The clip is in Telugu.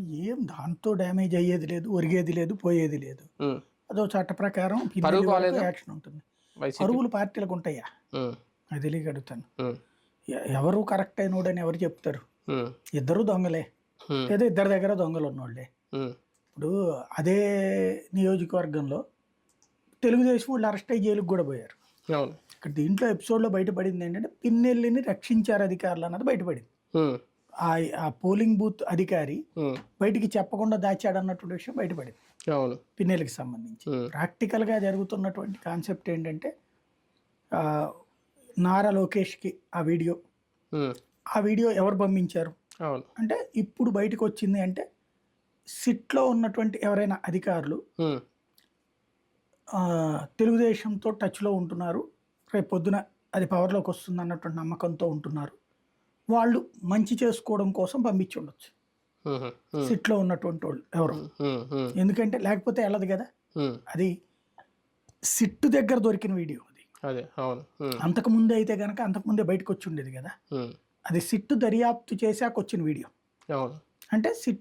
ఏం దాంతో డ్యామేజ్ అయ్యేది లేదు ఒరిగేది లేదు పోయేది లేదు. అదో చట్ట ప్రకారం? యాక్షన్ ఉంటుంది పరువులు పార్టీలకు ఉంటాయా. అది తెలియగడుగుతాను ఉమ్. ఎ- ఎవరు కరెక్ట్ అయినోడని ఎవరు చెప్తారు. ఇద్దరు దొంగలే. లేదా ఇద్దరి దగ్గర దొంగలు ఉన్నోళ్ళే. ఇప్పుడు అదే నియోజకవర్గంలో తెలుగుదేశం వాళ్ళు అరెస్ట్ అయ్యి జైలుకి కూడా పోయారు ఇక్కడ దీంట్లో ఎపిసోడ్లో బయటపడింది ఏంటంటే పిన్నెల్లిని రక్షించారు అధికారులు అన్నది బయటపడింది. ఆ ఆ పోలింగ్ బూత్ అధికారి. బయటికి చెప్పకుండా దాచాడు అన్నటువంటి విషయం బయటపడింది. అవును. పిన్నెలకి సంబంధించి. ఉమ్. ప్రాక్టికల్గా జరుగుతున్నటువంటి కాన్సెప్ట్ ఏంటంటే నారా లోకేష్కి ఆ వీడియో. ఆ వీడియో ఎవరు పంపించారు? అంటే ఇప్పుడు బయటకు వచ్చింది అంటే సిట్లో ఉన్నటువంటి ఎవరైనా అధికారులు తెలుగుదేశంతో టచ్లో ఉంటున్నారు. రేపు పొద్దున అది పవర్లోకి వస్తుంది అన్నటువంటి నమ్మకంతో ఉంటున్నారు. వాళ్ళు మంచి చేసుకోవడం కోసం పంపించి ఉండొచ్చు. సిట్లో ఉన్నటువంటి వాళ్ళు ఎవరు. ఎందుకంటే లేకపోతే వెళ్ళదు కదా. అది సిట్టు దగ్గర దొరికిన వీడియో అది ఉమ్. అంతకుముందే అయితే కనుక అంతకుముందే బయటకు వచ్చి ఉండేది కదా. అది సిట్టు దర్యాప్తు చేశాక వచ్చిన వీడియో అంటే సిట్